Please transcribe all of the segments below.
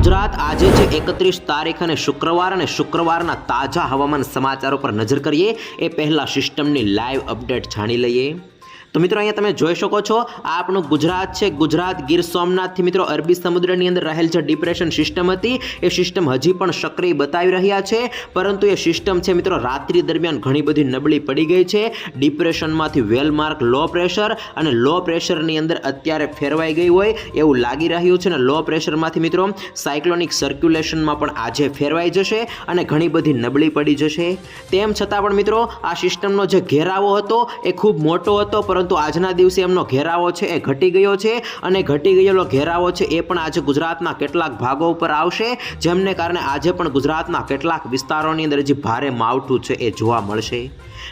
ગુજરાત આજે છે એકત્રીસ તારીખ અને શુક્રવાર અને શુક્રવારના તાજા હવામાન સમાચારો પર નજર કરીએ. એ પહેલાં સિસ્ટમની લાઈવ અપડેટ જાણી લઈએ. તો મિત્રો અહીંયા તમે જોઈ શકો છો, આ આપણું ગુજરાત છે. ગુજરાત ગીર સોમનાથથી મિત્રો અરબી સમુદ્રની અંદર રહેલ જે ડિપ્રેશન સિસ્ટમ હતી, એ સિસ્ટમ હજી પણ સક્રિય બતાવી રહ્યા છે. પરંતુ એ સિસ્ટમ છે મિત્રો રાત્રિ દરમિયાન ઘણી બધી નબળી પડી ગઈ છે. ડિપ્રેશનમાંથી વેલમાર્ક લો પ્રેશર અને લો પ્રેશરની અંદર અત્યારે ફેરવાઈ ગઈ હોય એવું લાગી રહ્યું છે અને લો પ્રેશરમાંથી મિત્રો સાયક્લોનિક સર્ક્યુલેશનમાં પણ આજે ફેરવાઈ જશે અને ઘણી બધી નબળી પડી જશે. તેમ છતાં પણ મિત્રો આ સિસ્ટમનો જે ઘેરાવો હતો, એ ખૂબ મોટો હતો પરંતુ આજના દિવસે એમનો ઘેરાવો છે, એ ઘટી ગયો છે અને ઘટી ગયેલો ઘેરાવો છે એ પણ આજે ગુજરાતના કેટલાક ભાગો ઉપર આવશે, જેમને કારણે આજે પણ ગુજરાતના કેટલાક વિસ્તારોની અંદર જે ભારે માવઠું છે એ જોવા મળશે.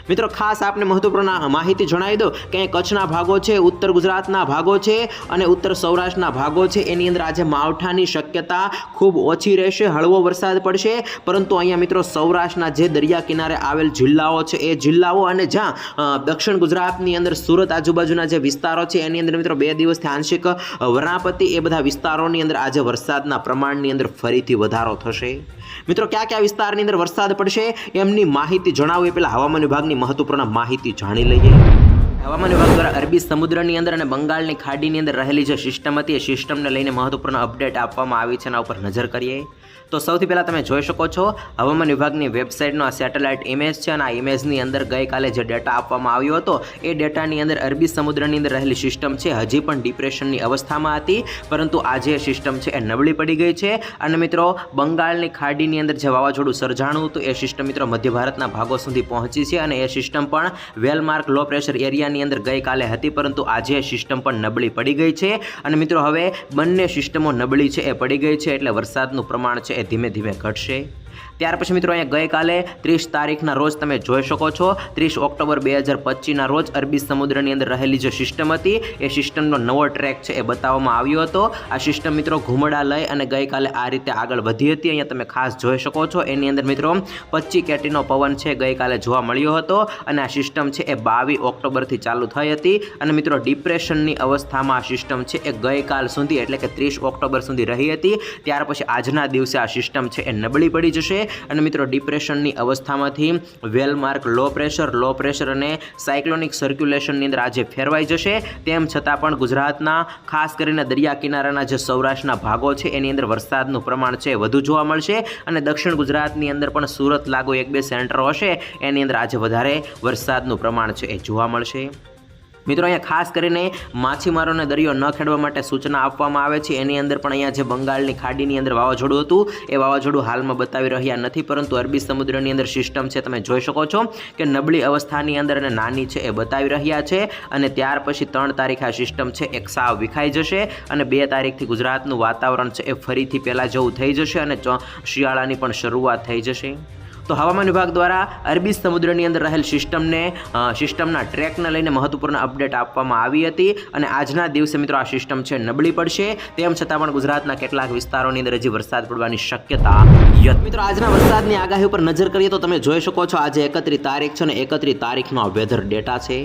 મિત્રો ખાસ આપને મહત્વપૂર્ણ માહિતી જણાવી દો કે કચ્છના ભાગો છે ઉત્તર ગુજરાતના ભાગો છે અને ઉત્તર સૌરાષ્ટ્રના ભાગો છે. એની અંદર આજે માવઠાની શક્યતા ખૂબ ઓછી રહેશે હળવો વરસાદ પડશે. પરંતુ અહીંયા મિત્રો સૌરાષ્ટ્રના જે દરિયા કિનારે આવેલ જિલ્લાઓ છે એ જિલ્લાઓ અને જ્યાં દક્ષિણ ગુજરાતની અંદર સુરત આજુબાજુના જે વિસ્તારો છે એની અંદર મિત્રો બે દિવસથી આંશિક અ, એ બધા વિસ્તારોની અંદર આજે વરસાદના પ્રમાણની અંદર ફરીથી વધારો થશે. મિત્રો કયા કયા વિસ્તારની અંદર વરસાદ પડશે એમની માહિતી જણાવવી પહેલાં હવામાન વિભાગની મહત્વપૂર્ણ માહિતી જાણી લઈએ. હવામાન વિભાગ દ્વારા અરબી સમુદ્રની અંદર અને બંગાળની ખાડીની અંદર રહેલી જે સિસ્ટમ હતી એ સિસ્ટમને લઈને મહત્વપૂર્ણ અપડેટ આપવામાં આવી છે એના ઉપર નજર કરીએ. તો સૌથી પહેલાં તમે જોઈ શકો છો, હવામાન વિભાગની વેબસાઇટનો આ સેટેલાઇટ ઇમેજ છે અને આ ઇમેજની અંદર ગઈકાલે જે ડેટા આપવામાં આવ્યો હતો, એ ડેટાની અંદર અરબી સમુદ્રની અંદર રહેલી સિસ્ટમ છે. હજી પણ ડિપ્રેશનની અવસ્થામાં હતી, પરંતુ આજે સિસ્ટમ છે એ નબળી પડી ગઈ છે. અને મિત્રો, બંગાળની ખાડીની અંદર જે વાવાઝોડું સર્જાણું હતું, એ સિસ્ટમ મિત્રો મધ્ય ભારતના ભાગો સુધી પહોંચી છે અને એ સિસ્ટમ પણ વેલમાર્ક લો પ્રેશર એરિયાની અંદર ગઈકાલે હતી, પરંતુ આજે સિસ્ટમ પણ નબળી પડી ગઈ છે. અને મિત્રો, હવે બંને સિસ્ટમો નબળી છે એ પડી ગઈ છે, એટલે વરસાદનું પ્રમાણ છે એ ધીમે ધીમે ઘટશે. ત્યાર પછી મિત્રો અહીંયા ગઈકાલે ત્રીસ તારીખના રોજ તમે જોઈ શકો છો. ત્રીસ ઓક્ટોબર બે હજાર પચીસના રોજ અરબી સમુદ્રની અંદર રહેલી જે સિસ્ટમ હતી, એ સિસ્ટમનો નવો ટ્રેક છે એ બતાવવામાં આવ્યો હતો. આ સિસ્ટમ મિત્રો ઘુમડા લઈ અને ગઈકાલે આ રીતે આગળ વધી હતી. અહીંયા તમે ખાસ જોઈ શકો છો. એની અંદર મિત્રો પચ્ચી કેટીનો પવન છે ગઈકાલે જોવા મળ્યો હતો અને આ સિસ્ટમ છે એ બાવીસ ઓક્ટોબરથી ચાલુ થઈ હતી. અને મિત્રો ડિપ્રેશનની અવસ્થામાં આ સિસ્ટમ છે એ ગઈકાલ સુધી એટલે કે ત્રીસ ઓક્ટોબર સુધી રહી હતી. ત્યાર પછી આજના દિવસે આ સિસ્ટમ છે એ નબળી પડી જશે. અને મિત્રો ડિપ્રેશનની અવસ્થામાંથી well mark low pressure low pressure અને સાયક્લોનિક સર્ક્યુલેશનની અંદર આજે ફેરવાઈ જશે. તેમ છતાં પણ ગુજરાતના, ખાસ કરીને દરિયા કિનારાના જે સૌરાષ્ટ્રના ભાગો છે, એની અંદર વરસાદનું પ્રમાણ છે, વધુ જોવા મળશે. અને દક્ષિણ ગુજરાતની અંદર પણ સુરત લાગુ એક બે સેન્ટરો હશે. એની અંદર આજે વધારે વરસાદનું પ્રમાણ છે એ જોવા મળશે. મિત્રો અહીંયા ખાસ કરીને માછીમારોને દરિયો ન ખેડવા માટે સૂચના આપવામાં આવે છે. એની અંદર પણ અહીંયા જે બંગાળની ખાડીની અંદર વાવાઝોડું હતું, એ વાવાઝોડું હાલમાં બતાવી રહ્યા નથી, પરંતુ અરબી સમુદ્રની અંદર સિસ્ટમ છે તમે જોઈ શકો છો કે નબળી અવસ્થાની અંદર અને નાની છે એ બતાવી રહ્યા છે અને ત્યાર પછી ત્રણ તારીખ આ સિસ્ટમ છે એક સાવ વિખાઈ જશે અને બે તારીખથી ગુજરાતનું વાતાવરણ છે એ ફરીથી પહેલાં જેવું થઈ જશે અને શિયાળાની પણ શરૂઆત થઈ જશે. તો હવામાન વિભાગ દ્વારા અરબી સમુદ્રની અંદર રહેલ સિસ્ટમને સિસ્ટમના ટ્રેકને લઈને મહત્વપૂર્ણ અપડેટ આપવામાં આવી હતી અને આજના દિવસે મિત્રો આ સિસ્ટમ છે નબળી પડશે. તેમ છતાં પણ ગુજરાતના કેટલાક વિસ્તારોની અંદર હજી વરસાદ પડવાની શક્યતા યત મિત્રો, આજના વરસાદની આગાહી ઉપર નજર કરીએ તો તમે જોઈ શકો છો, આજે એકત્રીસ તારીખ છે અને એકત્રીસ તારીખનો વેધર ડેટા છે.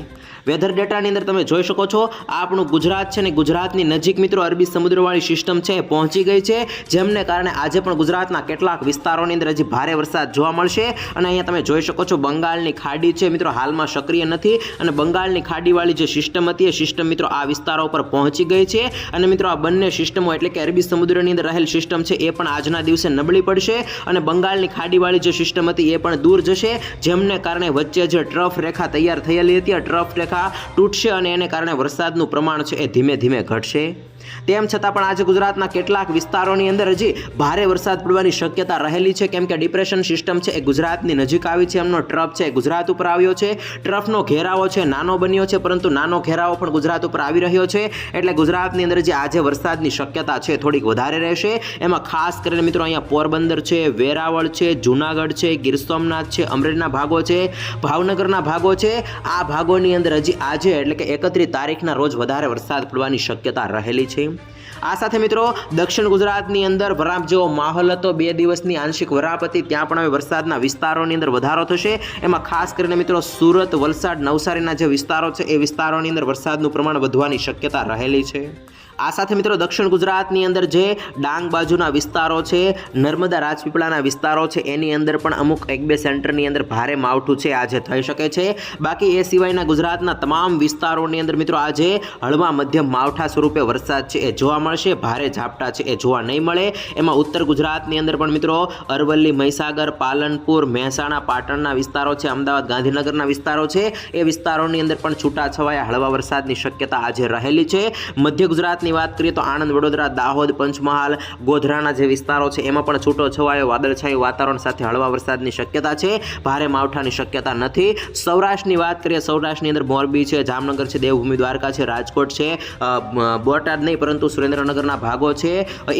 વેધર ડેટાની અંદર તમે જોઈ શકો છો આ આપણું ગુજરાત છે ને ગુજરાતની નજીક મિત્રો, અરબી સમુદ્રવાળી સિસ્ટમ છે, પહોંચી ગઈ છે. જેમને કારણે આજે પણ ગુજરાતના કેટલાક વિસ્તારોની અંદર હજી ભારે વરસાદ જોવા મળશે. અને અહીંયા તમે જોઈ શકો છો, બંગાળની ખાડી છે મિત્રો, હાલમાં સક્રિય નથી. અને બંગાળની ખાડીવાળી જે સિસ્ટમ હતી, એ સિસ્ટમ મિત્રો આ વિસ્તારો પર પહોંચી ગઈ છે. અને મિત્રો, આ બંને સિસ્ટમો એટલે કે અરબી સમુદ્રની અંદર રહેલ સિસ્ટમ છે, એ પણ આજના દિવસે નબળી પડશે. અને બંગાળની ખાડીવાળી જે સિસ્ટમ હતી એ પણ દૂર જશે. જેમને કારણે વચ્ચે જે ટ્રફ રેખા તૈયાર થયેલી હતી, આ ટ્રફ રેખા તૂટશે અને એને કારણે વરસાદનું પ્રમાણ છે એ ધીમે ધીમે ઘટશે. તેમ છતાં પણ આજે ગુજરાતના કેટલાક વિસ્તારોની અંદર હજી ભારે વરસાદ પડવાની શક્યતા રહેલી છે. કેમ કે ડિપ્રેશન સિસ્ટમ છે એ ગુજરાતની નજીક આવી છે. એમનો ટ્રફ છે ગુજરાત ઉપર આવ્યો છે. ટ્રફનો ઘેરાવો છે, નાનો બન્યો છે, પરંતુ નાનો ઘેરાવો પણ ગુજરાત ઉપર આવી રહ્યો છે. એટલે ગુજરાતની અંદર જે આજે વરસાદની શક્યતા છે થોડીક વધારે રહેશે. એમાં ખાસ કરીને મિત્રો અહીંયા પોરબંદર છે, વેરાવળ છે, જુનાગઢ છે, ગીર સોમનાથ છે, અમરેલીના ભાગો છે, ભાવનગરના ભાગો છે. આ ભાગોની અંદર હજી આજે એટલે કે એકત્રીસ તારીખના રોજ વધારે વરસાદ પડવાની શક્યતા રહેલી છે. આ સાથે મિત્રો, દક્ષિણ ગુજરાતની અંદર વરાપ જેવો માહોલ હતો. બે દિવસની આંશિક વરાપ હતી. ત્યાં પણ હવે વરસાદના વિસ્તારોની અંદર વધારો થશે. એમાં ખાસ કરીને મિત્રો, સુરત, વલસાડ, નવસારીના જે વિસ્તારો છે, એ વિસ્તારોની અંદર વરસાદનું પ્રમાણ વધવાની શક્યતા રહેલી છે. આ સાથે મિત્રો દક્ષિણ ગુજરાતની અંદર જે ડાંગ બાજુના વિસ્તારો છે, નર્મદા રાજપીપળાના વિસ્તારો છે, એની અંદર પણ અમુક એક બે સેન્ટરની અંદર ભારે માવઠું છે, આજે થઈ શકે છે. બાકી એ સિવાયના ગુજરાતના તમામ વિસ્તારોની અંદર મિત્રો આજે હળવા મધ્યમ માવઠા સ્વરૂપે વરસાદ છે, એ જોવા મળશે. ભારે ઝાપટા છે, એ જોવા નહીં મળે. એમાં ઉત્તર ગુજરાતની અંદર પણ મિત્રો અરવલ્લી, મહીસાગર, પાલનપુર, મહેસાણા, પાટણના વિસ્તારો છે, અમદાવાદ, ગાંધીનગરના વિસ્તારો છે. એ વિસ્તારોની અંદર પણ છૂટાછવાયા હળવા વરસાદની શક્યતા આજે રહેલી છે. મધ્ય ગુજરાતની વાત કરીએ તો આણંદ, વડોદરા, દાહોદ, પંચમહાલ, ગોધરાના જે વિસ્તારો છે, એમાં પણ છૂટો છવાયો વાદળછાયું વાતાવરણ સાથે હળવા વરસાદની શક્યતા છે. ભારે માવઠાની શક્યતા નથી. સૌરાષ્ટ્રની વાત કરીએ, સૌરાષ્ટ્રની અંદર મોરબી છે, જામનગર છે, દેવભૂમિ, દ્વારકા છે, રાજકોટ છે બોટાદ નહીં, પરંતુ સુરેન્દ્રનગરના ભાગો છે.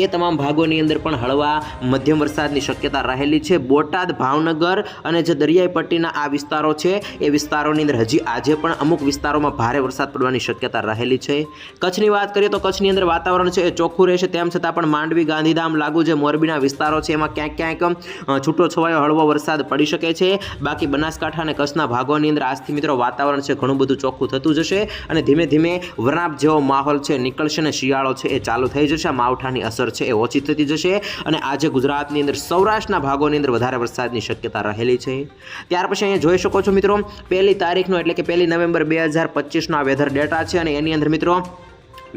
એ તમામ ભાગોની અંદર પણ હળવા મધ્યમ વરસાદની શક્યતા રહેલી છે. બોટાદ, ભાવનગર અને જે દરિયાઈ પટ્ટીના આ વિસ્તારો છે, એ વિસ્તારોની અંદર હજી આજે પણ અમુક વિસ્તારોમાં ભારે વરસાદ પડવાની શક્યતા રહેલી છે. કચ્છની વાત કરીએ તો કચ્છની અંદર વાતાવરણ છે એ ચોખ્ખું રહેશે. તેમ છતાં પણ માંડવી, ગાંધીધામ લાગુ જે મોરબીના વિસ્તારો છે, એમાં ક્યાંક ક્યાંક છૂટો છવાયો હળવો વરસાદ પડી શકે છે. બાકી બનાસકાંઠા અને કચ્છના ભાગોની અંદર આજથી મિત્રો વાતાવરણ છે ઘણું બધું ચોખ્ખું થતું જશે અને ધીમે ધીમે વરાપ જેવો માહોલ છે, નીકળશે અને શિયાળો છે એ ચાલુ થઈ જશે. માવઠાની અસર છે એ ઓછી થતી જશે અને આજે ગુજરાતની અંદર સૌરાષ્ટ્રના ભાગોની અંદર વધારે વરસાદની શક્યતા રહેલી છે. ત્યાર પછી અહીંયા જોઈ શકો છો મિત્રો, પહેલી તારીખનો એટલે કે પહેલી નવેમ્બર બે હજાર પચીસનો આ વેધર ડેટા છે અને એની અંદર મિત્રો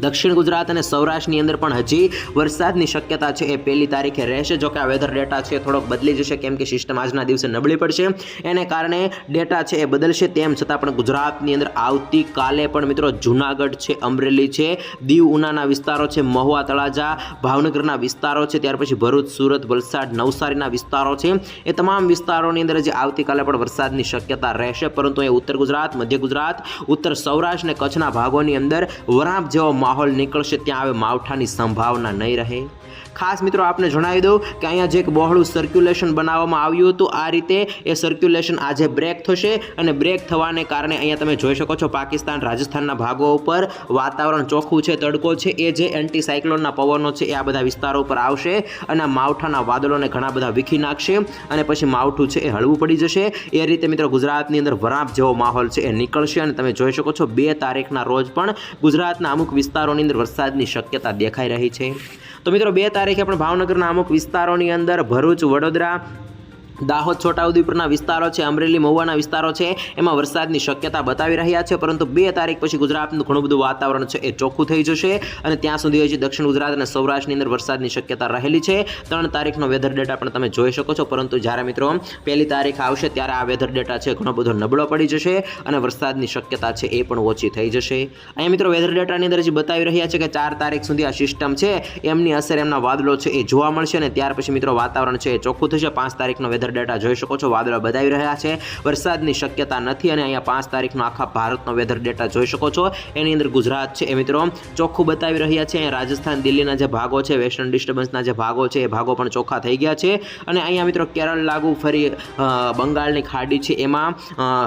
દક્ષિણ ગુજરાત અને સૌરાષ્ટ્રની અંદર પણ હજી વરસાદની શક્યતા છે એ પહેલી તારીખે રહેશે. જો કે આ વેધર ડેટા છે થોડોક બદલી જશે, કેમ કે સિસ્ટમ આજના દિવસે નબળી પડશે. એને કારણે ડેટા છે એ બદલશે, તેમ છતાં પણ ગુજરાતની અંદર આવતીકાલે પણ મિત્રો જુનાગઢ છે, અમરેલી છે, દીવ ઉનાના વિસ્તારો છે, મહુવા તળાજા, ભાવનગરના વિસ્તારો છે, ત્યાર પછી ભરૂચ, સુરત, વલસાડ, નવસારીના વિસ્તારો છે. એ તમામ વિસ્તારોની અંદર જે આવતીકાલે પણ વરસાદની શક્યતા રહેશે. પરંતુ એ ઉત્તર ગુજરાત, મધ્ય ગુજરાત, ઉત્તર સૌરાષ્ટ્ર અને કચ્છના ભાગોની અંદર વરાપ જેવો માહોલ નીકળશે ત્યાં હવે માવઠાની સંભાવના નહીં રહે. ખાસ મિત્રો આપને જણાવી દઉં કે અહીંયા જે એક બહોળું સર્ક્યુલેશન બનાવવામાં આવ્યું હતું, આ રીતે એ સર્ક્યુલેશન આજે બ્રેક થશે અને બ્રેક થવાને કારણે અહીંયા તમે જોઈ શકો છો પાકિસ્તાન, રાજસ્થાનના ભાગો ઉપર વાતાવરણ ચોખ્ખું છે, તડકો છે. એ જે એન્ટી સાયક્લોનના પવનો છે, એ આ બધા વિસ્તારો ઉપર આવશે અને આ માવઠાના વાદળોને ઘણા બધા વીખી નાખશે અને પછી માવઠું છે એ હળવું પડી જશે. એ રીતે મિત્રો ગુજરાતની અંદર વરાપ જેવો માહોલ છે એ નીકળશે અને તમે જોઈ શકો છો બે તારીખના રોજ પણ ગુજરાતના અમુક વિસ્તારોની અંદર વરસાદની શક્યતા દેખાઈ રહી છે. તો મિત્રો, બે તારીખે પણ ભાવનગરના અમુક વિસ્તારોની અંદર ભરૂચ, વડોદરા દાહોદ છોટાઉદેપુરના વિસ્તારો છે, અમરેલી મહુવાના વિસ્તારો છે, એમાં વરસાદની શક્યતા બતાવી રહ્યા છે, પરંતુ બે તારીખ પછી ગુજરાતનું ઘણું બધું વાતાવરણ છે એ ચોખ્ખું થઈ જશે અને ત્યાં સુધી હજી દક્ષિણ ગુજરાત અને સૌરાષ્ટ્રની અંદર વરસાદની શક્યતા રહેલી છે. ત્રણ તારીખનો વેધર ડેટા પણ તમે જોઈ શકો છો, પરંતુ જ્યારે મિત્રો પહેલી તારીખ આવશે ત્યારે આ વેધર ડેટા છે ઘણો બધો નબળો પડી જશે અને વરસાદની શક્યતા છે એ પણ ઓછી થઈ જશે. અહીંયા મિત્રો વેધર ડેટાની અંદર હજી બતાવી રહ્યા છે કે ચાર તારીખ સુધી આ સિસ્ટમ છે, એમની અસર એમના વાદળો છે એ જોવા મળશે અને ત્યાર પછી મિત્રો વાતાવરણ છે એ ચોખ્ખું થશે. પાંચ તારીખનો વેધર ડેટા જોઈ શકો છો. વાદળો બતાવી રહ્યા છે. વરસાદની શક્યતા નથી અને અહીંયા પાંચ તારીખનો આખા ભારતનો વેધર ડેટા જોઈ શકો છો. એની અંદર ગુજરાત છે. એ મિત્રો ચોખ્ખું બતાવી રહ્યા છે. રાજસ્થાન, દિલ્હીના જે ભાગો છે વેસ્ટર્ન ડિસ્ટર્બન્સના જે ભાગો છે, એ ભાગો પણ ચોખ્ખા થઈ ગયા છે. અને અહીંયા મિત્રો કેરળ લાગુ ફરી બંગાળની ખાડી છે. એમાં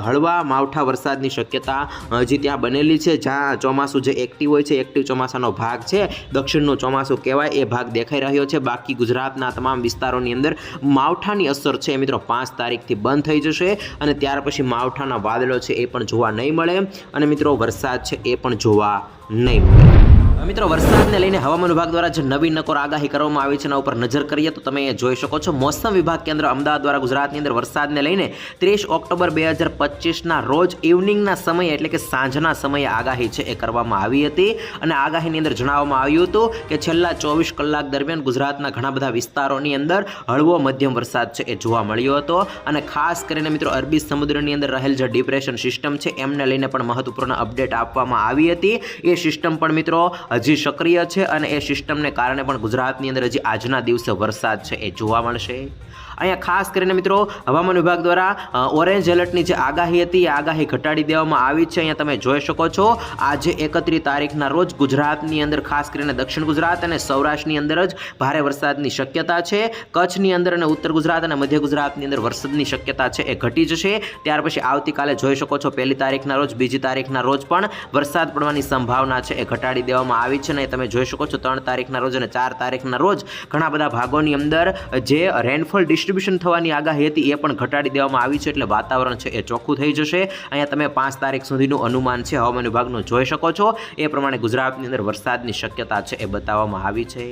હળવા માવઠા વરસાદની શક્યતા હજી ત્યાં બનેલી છે. જ્યાં ચોમાસું જે એક્ટિવ હોય છે એક્ટિવ ચોમાસાનો ભાગ છે, દક્ષિણનું ચોમાસું કહેવાય, એ ભાગ દેખાઈ રહ્યો છે. બાકી ગુજરાતના તમામ વિસ્તારોની અંદર માવઠાની અસર છે. મિત્રો પાંચ તારીખથી બંધ થઈ જશે અને ત્યાર પછી માવઠાના વાદળો છે એ પણ જોવા નહીં મળે. અને મિત્રો વરસાદ છે એ પણ જોવા નહીં મળે. મિત્રો, વરસાદને લઈને હવામાન વિભાગ દ્વારા જે નવી નકોર આગાહી કરવામાં આવી છે એના ઉપર નજર કરીએ તો તમે જોઈ શકો છો, મોસમ વિભાગ કેન્દ્ર અમદાવાદ દ્વારા ગુજરાતની અંદર વરસાદને લઈને ત્રીસ ઓક્ટોબર બે હજાર પચીસના રોજ ઇવનિંગના સમયે એટલે કે સાંજના સમયે આગાહી છે એ કરવામાં આવી હતી. અને આગાહીની અંદર જણાવવામાં આવ્યું હતું કે છેલ્લા ચોવીસ કલાક દરમિયાન ગુજરાતના ઘણા બધા વિસ્તારોની અંદર હળવો મધ્યમ વરસાદ છે એ જોવા મળ્યો હતો. અને ખાસ કરીને મિત્રો, અરબી સમુદ્રની અંદર રહેલ જે ડિપ્રેશન સિસ્ટમ છે, એમને લઈને પણ મહત્વપૂર્ણ અપડેટ આપવામાં આવી હતી. એ સિસ્ટમ પણ મિત્રો હજી સક્રિય છે અને એ સિસ્ટમને કારણે પણ ગુજરાતની અંદર હજી આજના દિવસે વરસાદ છે, એ જોવા મળશે. અહીંયા ખાસ કરીને મિત્રો, હવામાન વિભાગ દ્વારા ઓરેન્જ એલર્ટની જે આગાહી હતી, એ આગાહી ઘટાડી દેવામાં આવી છે. અહીંયા તમે જોઈ શકો છો, આજે એકત્રીસ તારીખના રોજ ગુજરાતની અંદર, ખાસ કરીને દક્ષિણ ગુજરાત અને સૌરાષ્ટ્રની અંદર જ ભારે વરસાદની શક્યતા છે. કચ્છની અંદર અને ઉત્તર ગુજરાત અને મધ્ય ગુજરાતની અંદર વરસાદની શક્યતા છે એ ઘટી જશે. ત્યાર પછી આવતીકાલે જોઈ શકો છો, પહેલી તારીખના રોજ, બીજી તારીખના રોજ પણ વરસાદ પડવાની સંભાવના છે એ ઘટાડી દેવામાં આવી છે અને તમે જોઈ શકો છો, ત્રણ તારીખના રોજ અને ચાર તારીખના રોજ ઘણા બધા ભાગોની અંદર જે રેનફોલ ડિસ્ટ્રીબ્યુશન થવાની આગાહી હતી, એ પણ ઘટાડી દેવામાં આવી છે એટલે વાતાવરણ છે એ ચોખ્ખું થઈ જશે. અહીંયા તમે પાંચ તારીખ સુધીનું અનુમાન છે, હવામાન વિભાગનું જોઈ શકો છો. એ પ્રમાણે ગુજરાતની અંદર વરસાદની શક્યતા છે એ બતાવવામાં આવી છે.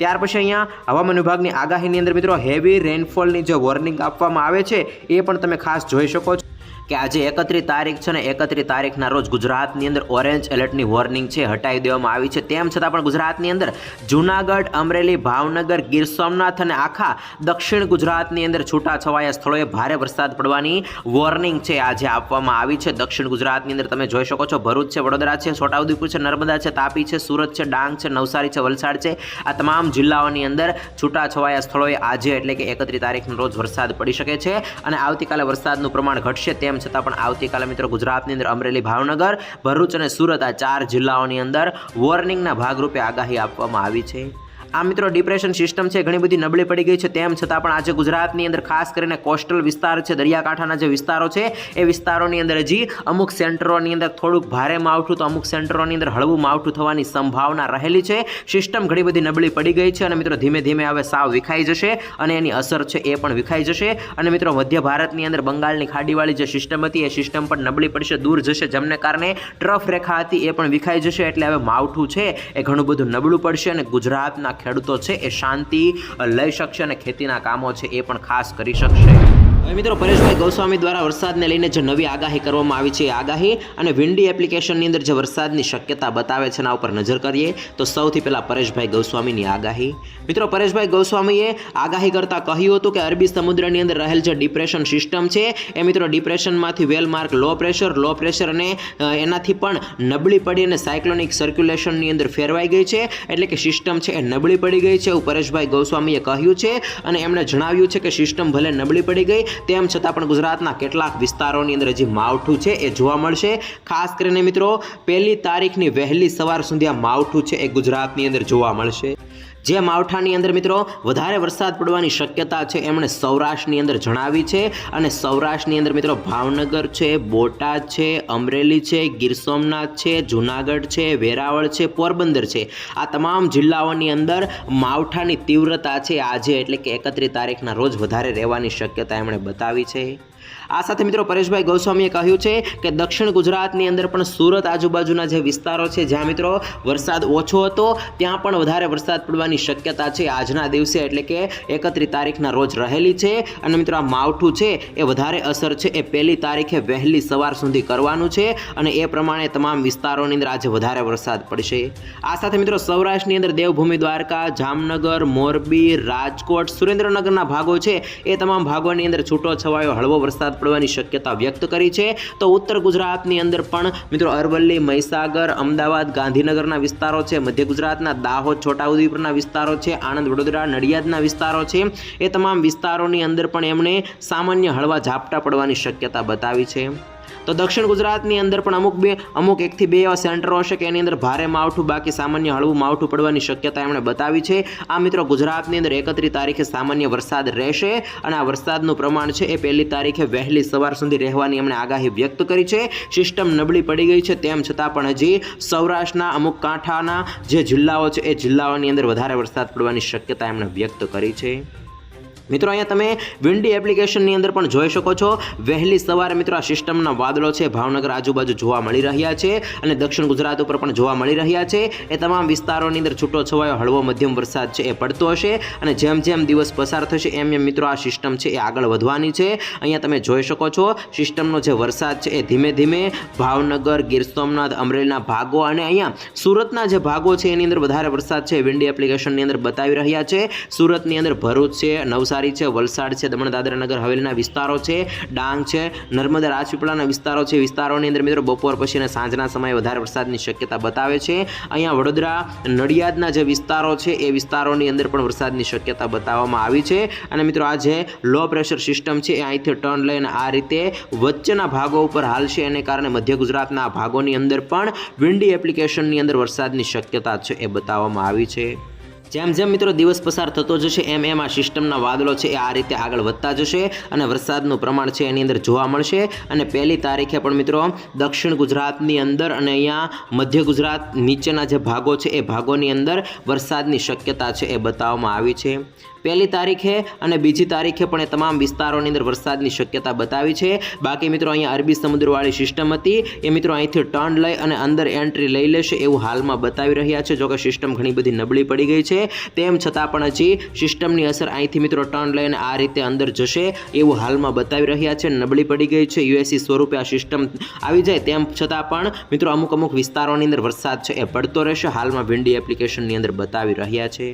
ત્યાર પછી અહીંયા હવામાન વિભાગની આગાહીની અંદર મિત્રો હેવી રેનફોલની જે વોર્નિંગ આપવામાં આવે છે, એ પણ તમે ખાસ જોઈ શકો છો. કે આજે એકત્રીસ તારીખ છે ને એકત્રીસ તારીખના રોજ ગુજરાતની અંદર ઓરેન્જ એલર્ટની વોર્નિંગ છે, હટાવી દેવામાં આવી છે. તેમ છતાં પણ ગુજરાતની અંદર જૂનાગઢ, અમરેલી, ભાવનગર, ગીર સોમનાથ અને આખા દક્ષિણ ગુજરાતની અંદર છૂટાછવાયા સ્થળોએ ભારે વરસાદ પડવાની વોર્નિંગ છે આજે આપવામાં આવી છે. દક્ષિણ ગુજરાતની અંદર તમે જોઈ શકો છો, ભરૂચ છે, વડોદરા છે, છોટાઉદેપુર છે, નર્મદા છે, તાપી છે, સુરત છે, ડાંગ છે, નવસારી છે, વલસાડ છે. આ તમામ જિલ્લાઓની અંદર છૂટાછવાયા સ્થળોએ આજે એટલે કે એકત્રીસ તારીખના રોજ વરસાદ પડી શકે છે અને આવતીકાલે વરસાદનું પ્રમાણ ઘટશે તેમ છતાં પણ આવતીકાલે મિત્રો ગુજરાતની અંદર અમરેલી ભાવનગર, ભરૂચ અને સુરત આ ચાર જિલ્લાઓની અંદર વોર્નિંગના ભાગરૂપે આગાહી આપવામાં આવી છે. આ મિત્રો ડિપ્રેશન સિસ્ટમ છે, ઘણી બધી નબળી પડી ગઈ છે. તેમ છતાં પણ આજે ગુજરાતની અંદર ખાસ કરીને કોસ્ટલ વિસ્તાર છે, દરિયાકાંઠાના જે વિસ્તારો છે, એ વિસ્તારોની અંદર હજી અમુક સેન્ટરોની અંદર થોડુંક ભારે માવઠું તો અમુક સેન્ટરોની અંદર હળવું માવઠું થવાની સંભાવના રહેલી છે. સિસ્ટમ ઘણી બધી નબળી પડી ગઈ છે અને મિત્રો ધીમે ધીમે હવે સાવ વિખાઈ જશે અને એની અસર છે એ પણ વિખાઈ જશે. અને મિત્રો મધ્ય ભારતની અંદર બંગાળની ખાડીવાળી જે સિસ્ટમ હતી, એ સિસ્ટમ પણ નબળી પડશે દૂર જશે. જેમને કારણે ટ્રફ રેખા હતી, એ પણ વિખાઈ જશે. એટલે હવે માવઠું છે, એ ઘણું બધું નબળું પડશે અને ગુજરાતના ખેડૂતો છે એ શાંતિ લઈ શકશે અને ખેતીના કામો છે એ પણ ખાસ કરી શકશે. મિત્રો પરેશભાઈ ગોસ્વામી દ્વારા વરસાદને લઈને જે નવી આગાહી કરવામાં આવી છે એ આગાહી અને વિન્ડી એપ્લિકેશનની અંદર જે વરસાદની શક્યતા બતાવે છે એના ઉપર નજર કરીએ, તો સૌથી પહેલાં પરેશભાઈ ગોસ્વામીની આગાહી. મિત્રો પરેશભાઈ ગોસ્વામીએ આગાહી કરતાં કહ્યું હતું કે અરબી સમુદ્રની અંદર રહેલ જે ડિપ્રેશન સિસ્ટમ છે, એ મિત્રો ડિપ્રેશનમાંથી well mark, low pressure low pressure અને એનાથી પણ નબળી પડી અને સાયક્લોનિક સર્ક્યુલેશનની અંદર ફેરવાઈ ગઈ છે. એટલે કે સિસ્ટમ છે એ નબળી પડી ગઈ છે એવું પરેશભાઈ ગોસ્વામીએ કહ્યું છે અને એમણે જણાવ્યું છે કે સિસ્ટમ ભલે નબળી પડી ગઈ તેમ છતાં પણ ગુજરાતના કેટલાક વિસ્તારોની અંદર હજી માવઠું છે, એ જોવા મળશે. ખાસ કરીને મિત્રો, પહેલી તારીખની વહેલી સવાર સુધી આ માવઠું છે, એ ગુજરાતની અંદર જોવા મળશે. જે માવઠાની અંદર મિત્રો વધારે વરસાદ પડવાની શક્યતા છે એમણે સૌરાષ્ટ્રની અંદર જણાવી છે અને સૌરાષ્ટ્રની અંદર મિત્રો ભાવનગર છે, બોટાદ છે, અમરેલી છે, ગીર સોમનાથ છે, જુનાગઢ છે, વેરાવળ છે, પોરબંદર છે. આ તમામ જિલ્લાઓની અંદર માવઠાની તીવ્રતા છે આજે એટલે કે એકત્રીસ તારીખના રોજ વધારે રહેવાની શક્યતા એમણે બતાવી છે. આ સાથે મિત્રો પરેશભાઈ ગોસ્વામીએ કહ્યું છે કે દક્ષિણ ગુજરાતની અંદર પણ સુરત આજુબાજુના જે વિસ્તારો છે, જ્યાં મિત્રો વરસાદ ઓછો હતો, ત્યાં પણ વધારે વરસાદ પડવાની શક્યતા છે આજના દિવસે, એટલે કે એકત્રીસ તારીખના રોજ રહેલી છે. અને મિત્રો આ માવઠું છે, એ વધારે અસર છે, એ પહેલી તારીખે વહેલી સવાર સુધી કરવાનું છે અને એ પ્રમાણે તમામ વિસ્તારોની અંદર આજે વધારે વરસાદ પડશે. આ સાથે મિત્રો સૌરાષ્ટ્રની અંદર દેવભૂમિ, દ્વારકા, જામનગર, મોરબી, રાજકોટ, સુરેન્દ્રનગરના ભાગો છે, એ તમામ ભાગોની અંદર છૂટો છવાયો હળવો વરસાદ પડવાની શક્યતા વ્યક્ત કરી છે. તો ઉત્તર ગુજરાતની અંદર પણ મિત્રો અરવલ્લી, મહીસાગર, અમદાવાદ, ગાંધીનગરના વિસ્તારો છે. મધ્ય ગુજરાતના દાહોદ, છોટાઉદેપુરના વિસ્તારો છે. આણંદ, વડોદરા, નડિયાદના વિસ્તારો છે. એ તમામ વિસ્તારોની અંદર પણ એમણે સામાન્ય હળવા ઝાપટા પડવાની શક્યતા બતાવી છે. તો દક્ષિણ ગુજરાતની અંદર પણ અમુક બે, અમુક એકથી બે એવા સેન્ટરો હશે કે એની અંદર ભારે માવઠું, બાકી સામાન્ય હળવું માવઠું પડવાની શક્યતા એમણે બતાવી છે. આ મિત્રો ગુજરાતની અંદર એકત્રીસ તારીખે સામાન્ય વરસાદ રહેશે અને આ વરસાદનું પ્રમાણ છે એ પહેલી તારીખે વહેલી સવાર સુધી રહેવાની એમણે આગાહી વ્યક્ત કરી છે. સિસ્ટમ નબળી પડી ગઈ છે તેમ છતાં પણ હજી સૌરાષ્ટ્રના, અમુક કાંઠાના જે જિલ્લાઓ છે એ જિલ્લાઓની અંદર વધારે વરસાદ પડવાની શક્યતા એમણે વ્યક્ત કરી છે. મિત્રો, અહીંયા તમે વિન્ડી એપ્લિકેશનની અંદર પણ જોઈ શકો છો. વહેલી સવારે મિત્રો, આ સિસ્ટમના વાદળો છે, ભાવનગર આજુબાજુ જોવા મળી રહ્યા છે અને દક્ષિણ ગુજરાત ઉપર પણ જોવા મળી રહ્યા છે. એ તમામ વિસ્તારોની અંદર છૂટો છવાયો હળવો મધ્યમ વરસાદ છે, એ પડતો હશે અને જેમ જેમ દિવસ પસાર થશે, એમ એમ મિત્રો, આ સિસ્ટમ છે, એ આગળ વધવાની છે. અહીંયા તમે જોઈ શકો છો, સિસ્ટમનો જે વરસાદ છે, એ ધીમે ધીમે ભાવનગર, ગીર સોમનાથ, અમરેલીના ભાગો અને અહીંયા સુરતના જે ભાગો છે, એની અંદર વધારે વરસાદ છે વિન્ડી એપ્લિકેશનની અંદર બતાવી રહ્યા છે. સુરતની અંદર ભરૂચ છે, નવસારી નવસારી છે, વલસાડ છે, દમણ, દાદરાનગર, હવેલીના વિસ્તારો છે, ડાંગ છે, નર્મદા, રાજપીપળાના વિસ્તારો છે. વિસ્તારોની અંદર મિત્રો બપોર પછી અને સાંજના સમયે વધારે વરસાદની શક્યતા બતાવે છે. અહીંયા વડોદરા, નડિયાદના જે વિસ્તારો છે, એ વિસ્તારોની અંદર પણ વરસાદની શક્યતા બતાવવામાં આવી છે. અને મિત્રો આ જે લો પ્રેશર સિસ્ટમ છે, એ અહીંથી ટર્ન લઈને આ રીતે વચ્ચેના ભાગો ઉપર હાલશે. એને કારણે મધ્ય ગુજરાતના ભાગોની અંદર પણ વિન્ડી એપ્લિકેશનની અંદર વરસાદની શક્યતા છે, એ બતાવવામાં આવી છે. જેમ જેમ મિત્રો દિવસ પસાર થતો જશે, એમ એમ આ સિસ્ટમના વાદળો છે એ આ રીતે આગળ વધતા જશે અને વરસાદનું પ્રમાણ છે એની અંદર જોવા મળશે. અને પહેલી તારીખે પણ મિત્રો દક્ષિણ ગુજરાતની અંદર અને અહીંયા મધ્ય ગુજરાત નીચેના જે ભાગો છે એ ભાગોની અંદર વરસાદની શક્યતા છે એ બતાવવામાં આવી છે. પહેલી તારીખે અને બીજી તારીખે પણ એ તમામ વિસ્તારોની અંદર વરસાદની શક્યતા બતાવી છે. બાકી મિત્રો અહીંયા અરબી સમુદ્રવાળી સિસ્ટમ હતી. એ મિત્રો અહીંથી ટર્ન લઈ અને અંદર એન્ટ્રી લઈ લેશે એવું હાલમાં બતાવી રહ્યા છે. જોકે સિસ્ટમ ઘણી બધી નબળી પડી ગઈ છે. તેમ છતાં પણ હજી સિસ્ટમની અસર અહીંથી મિત્રો ટર્ન લઈને આ રીતે અંદર જશે એવું હાલમાં બતાવી રહ્યા છે. નબળી પડી ગઈ છે. યુએસી સ્વરૂપે આ સિસ્ટમ આવી જાય તેમ છતાં પણ મિત્રો અમુક અમુક વિસ્તારોની અંદર વરસાદ છે એ પડતો રહેશે. હાલમાં વિન્ડી એપ્લિકેશનની અંદર બતાવી રહ્યા છે.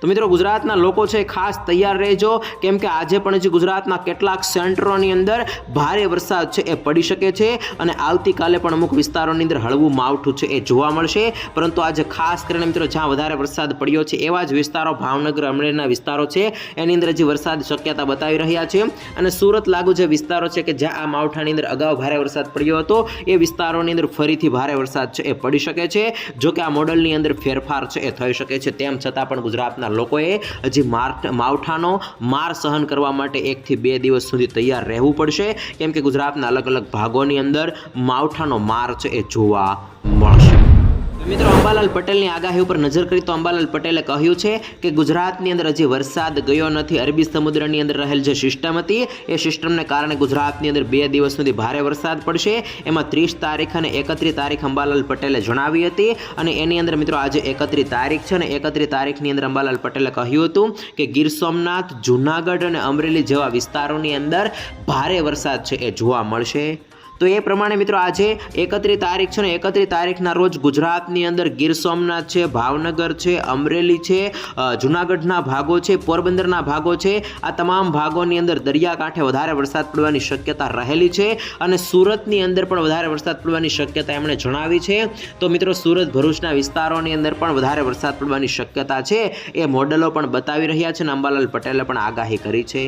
તો મિત્રો ગુજરાતના લોકો છે ખાસ તૈયાર રહેજો. કેમ કે આજે પણ હજી ગુજરાતના કેટલાક સેન્ટરોની અંદર ભારે વરસાદ છે એ પડી શકે છે અને આવતીકાલે પણ અમુક વિસ્તારોની અંદર હળવું માવઠું છે એ જોવા મળશે. પરંતુ આજે ખાસ કરીને મિત્રો જ્યાં વધારે વરસાદ પડ્યો છે એવા જ વિસ્તારો, ભાવનગર, અમરેલીના વિસ્તારો છે, એની અંદર હજી વરસાદ શક્યતા બતાવી રહ્યા છે. અને સુરત લાગુ જે વિસ્તારો છે કે જ્યાં આ માવઠાની અંદર અગાઉ ભારે વરસાદ પડ્યો હતો, એ વિસ્તારોની અંદર ફરીથી ભારે વરસાદ છે એ પડી શકે છે. જો કે આ મોડલની અંદર ફેરફાર છે એ થઈ શકે છે, તેમ છતાં પણ ગુજરાતના લોકોએ હજી માર માવઠાનો માર સહન કરવા માટે એકથી બે દિવસ સુધી તૈયાર રહેવું પડશે. કેમ કે ગુજરાતના અલગ અલગ ભાગોની અંદર માવઠાનો માર છે એ જોવા મળશે. મિત્રો, અંબાલાલ પટેલની આગાહી ઉપર નજર કરી તો અંબાલાલ પટેલે કહ્યું છે કે ગુજરાતની અંદર હજી વરસાદ ગયો નથી. અરબી સમુદ્રની અંદર રહેલ જે સિસ્ટમ હતી, એ સિસ્ટમને કારણે ગુજરાતની અંદર બે દિવસ સુધી ભારે વરસાદ પડશે. એમાં ત્રીસ તારીખ અને એકત્રીસ તારીખ અંબાલાલ પટેલે જણાવી હતી. અને એની અંદર મિત્રો, આજે એકત્રીસ તારીખ છે અને એકત્રીસ તારીખની અંદર અંબાલાલ પટેલે કહ્યું હતું કે ગીર સોમનાથ, જૂનાગઢ અને અમરેલી જેવા વિસ્તારોની અંદર ભારે વરસાદ છે એ જોવા મળશે. તો એ પ્રમાણે મિત્રો આજે એકત્રીસ તારીખ છે ને એકત્રીસ તારીખના રોજ ગુજરાતની અંદર ગીર સોમનાથ છે, ભાવનગર છે, અમરેલી છે જૂનાગઢના ભાગો છે, પોરબંદરના ભાગો છે. આ તમામ ભાગોની અંદર દરિયાકાંઠે વધારે વરસાદ પડવાની શક્યતા રહેલી છે અને સુરતની અંદર પણ વધારે વરસાદ પડવાની શક્યતા એમણે જણાવી છે. તો મિત્રો સુરત ભરૂચના વિસ્તારોની અંદર પણ વધારે વરસાદ પડવાની શક્યતા છે. એ મોડેલો પણ બતાવી રહ્યા છે અને અંબાલાલ પટેલે પણ આગાહી કરી છે.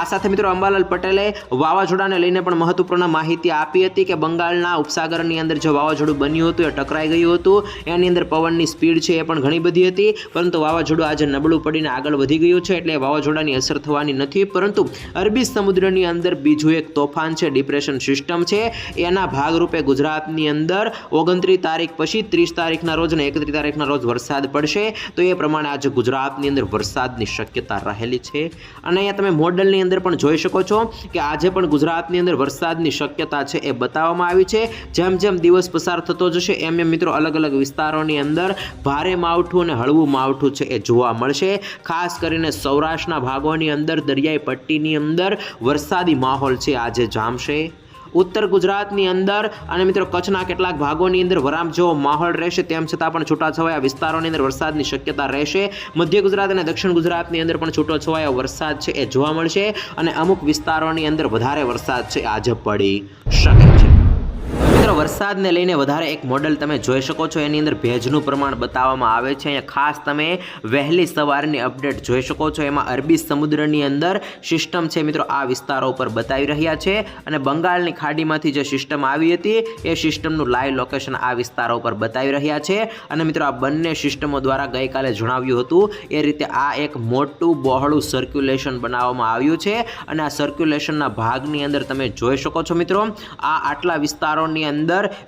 આ સાથે મિત્રો અંબાલાલ પટેલે વાવાઝોડાને લઈને પણ મહત્વપૂર્ણ માહિતી આપી હતી કે બંગાળના ઉપસાગરની અંદર જે વાવાઝોડું બન્યું હતું, એ ટકરાઈ ગયું હતું. એની અંદર પવનની સ્પીડ છે એ પણ ઘણી બધી હતી, પરંતુ વાવાઝોડું આજે નબળું પડીને આગળ વધી ગયું છે, એટલે વાવાઝોડાની અસર થવાની નથી. પરંતુ અરબી સમુદ્રની અંદર બીજું એક તોફાન છે, ડિપ્રેશન સિસ્ટમ છે. એના ભાગરૂપે ગુજરાતની અંદર ઓગણત્રીસ તારીખ પછી ત્રીસ તારીખના રોજ અને એકત્રીસ તારીખના રોજ વરસાદ પડશે. તો એ પ્રમાણે આજે ગુજરાતની અંદર વરસાદની શક્યતા રહેલી છે. અને અહીંયા તમે મોડલની અંદર પણ જોઈ શકો છો કે આજે પણ ગુજરાતની અંદર વરસાદની શક્યતા છે એ બતાવવામાં આવી છે. જેમ જેમ દિવસ પસાર થતો જશે, એમ એમ મિત્રો અલગ અલગ વિસ્તારોની અંદર ભારે માવઠું અને હળવું માવઠું છે એ જોવા મળશે. ખાસ કરીને સૌરાષ્ટ્રના ભાગોની અંદર, દરિયાઈ પટ્ટીની અંદર વરસાદી માહોલ છે, આજે જામશે. ઉત્તર ગુજરાતની અંદર. અને મિત્રો, કચ્છના કેટલાક ભાગોની અંદર વરામ જેવો માહોલ રહેશે, તેમ છતાં પણ છૂટાછવાયા વિસ્તારોની અંદર વરસાદની શક્યતા રહેશે. મધ્ય ગુજરાત અને દક્ષિણ ગુજરાતની અંદર પણ છૂટોછવાયો વરસાદ છે એ જોવા મળશે. અને અમુક વિસ્તારોની અંદર વધારે વરસાદ છે આજે પડી શકે. મિત્રો વરસાદને લઈને વધારે એક મોડલ તમે જોઈ શકો છો. એની અંદર ભેજનું પ્રમાણ બતાવવામાં આવે છે. અહીંયા ખાસ તમે વહેલી સવારની અપડેટ જોઈ શકો છો. એમાં અરબી સમુદ્રની અંદર સિસ્ટમ છે મિત્રો આ વિસ્તારો ઉપર બતાવી રહ્યા છે. અને બંગાળની ખાડીમાંથી જે સિસ્ટમ આવી હતી, એ સિસ્ટમનું લાઈવ લોકેશન આ વિસ્તારો ઉપર બતાવી રહ્યા છે. અને મિત્રો આ બંને સિસ્ટમો દ્વારા ગઈકાલે જણાવ્યું હતું, એ રીતે આ એક મોટું બહોળું સર્ક્યુલેશન બનાવવામાં આવ્યું છે. અને આ સર્ક્યુલેશનના ભાગની અંદર તમે જોઈ શકો છો મિત્રો, આ આટલા વિસ્તારોની અંદર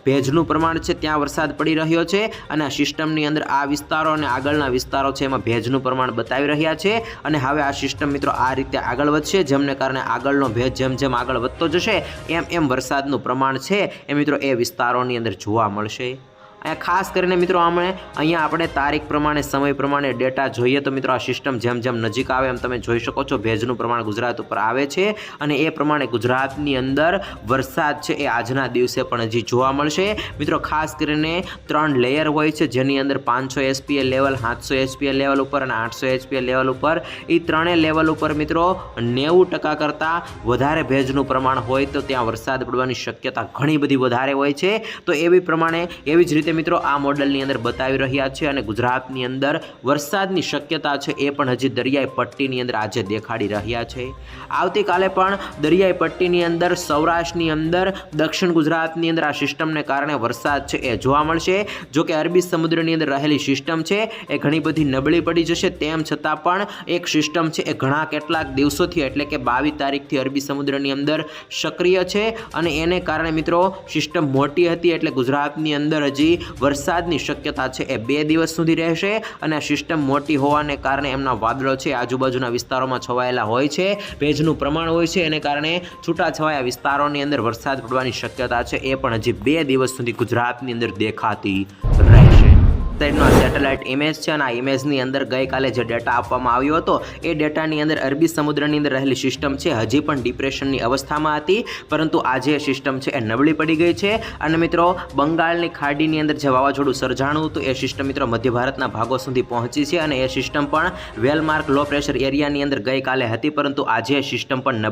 ભેજનું પ્રમાણ છે, ત્યાં વરસાદ પડી રહ્યો છે અને આ સિસ્ટમની અંદર આ વિસ્તારો અને આગળના વિસ્તારો છે, એમાં ભેજનું પ્રમાણ બતાવી રહ્યા છે અને હવે આ સિસ્ટમ મિત્રો આ રીતે આગળ વધશે, જેમને કારણે આગળનો ભેજ જેમ જેમ આગળ વધતો જશે, એમ એમ વરસાદનું પ્રમાણ છે, એ મિત્રો એ વિસ્તારોની અંદર જોવા મળશે. અહીંયા ખાસ કરીને મિત્રો આપણે અહીંયા આપણે તારીખ પ્રમાણે, સમય પ્રમાણે ડેટા જોઈએ તો મિત્રો આ સિસ્ટમ જેમ જેમ નજીક આવે એમ તમે જોઈ શકો છો. ભેજનું પ્રમાણ ગુજરાત ઉપર આવે છે અને એ પ્રમાણે ગુજરાતની અંદર વરસાદ છે એ આજના દિવસે પણ હજી જોવા મળશે. મિત્રો ખાસ કરીને ત્રણ લેયર હોય છે જેની અંદર પાંચસો એસપીએ લેવલ સાતસો એસપીએ લેવલ ઉપર અને આઠસો એસપીએ લેવલ ઉપર. એ ત્રણેય લેવલ ઉપર મિત્રો નેવું ટકા કરતાં વધારે ભેજનું પ્રમાણ હોય તો ત્યાં વરસાદ પડવાની શક્યતા ઘણી બધી વધારે હોય છે. તો એવી પ્રમાણે એવી જ રીતે રીતે મિત્રો, આ મોડલની અંદર બતાવી રહ્યા છે અને ગુજરાતની અંદર વરસાદની શક્યતા છે એ પણ હજી દરિયાઈ પટ્ટીની અંદર આજે દેખાડી રહ્યા છે. આવતીકાલે પણ દરિયાઈ પટ્ટીની અંદર, સૌરાષ્ટ્રની અંદર, દક્ષિણ ગુજરાતની અંદર આ સિસ્ટમને કારણે વરસાદ છે એ જોવા મળશે. જો કે અરબી સમુદ્રની અંદર રહેલી સિસ્ટમ છે એ ઘણી બધી નબળી પડી જશે, તેમ છતાં પણ એક સિસ્ટમ છે એ ઘણા કેટલાક દિવસોથી એટલે કે બાવીસ તારીખથી અરબી સમુદ્રની અંદર સક્રિય છે અને એને કારણે મિત્રો, સિસ્ટમ મોટી હતી એટલે ગુજરાતની અંદર હજી વરસાદની શક્યતા છે એ બે દિવસ સુધી રહેશે અને સિસ્ટમ મોટી હોવાને કારણે એમના વાદળો છે આજુબાજુના વિસ્તારોમાં છવાયેલા હોય છે. ભેજનું પ્રમાણ હોય છે એને કારણે છૂટાછવાયા વિસ્તારોની અંદર વરસાદ પડવાની શક્યતા છે. એ પણ હજી બે દિવસ સુધી ગુજરાતની અંદર દેખાતી રહેશે સાઈડનો આ સેટેલાઇટ ઇમેજ છે અને આ ઇમેજની અંદર ગઈકાલે જે ડેટા આપવામાં આવ્યો હતો, એ ડેટાની અંદર અરબી સમુદ્રની અંદર રહેલી સિસ્ટમ છે. હજી પણ ડિપ્રેશનની અવસ્થામાં હતી, પરંતુ આજે સિસ્ટમ છે, એ નબળી પડી ગઈ છે. અને મિત્રો, બંગાળની ખાડીની અંદર જે વાવાઝોડું સર્જાણું હતું, એ સિસ્ટમ મિત્રો મધ્ય ભારતના ભાગો સુધી પહોંચી છે અને એ સિસ્ટમ પણ વેલમાર્ક લો પ્રેશર એરિયાની અંદર ગઈકાલે હતી, પરંતુ આજે સિસ્ટમ પણ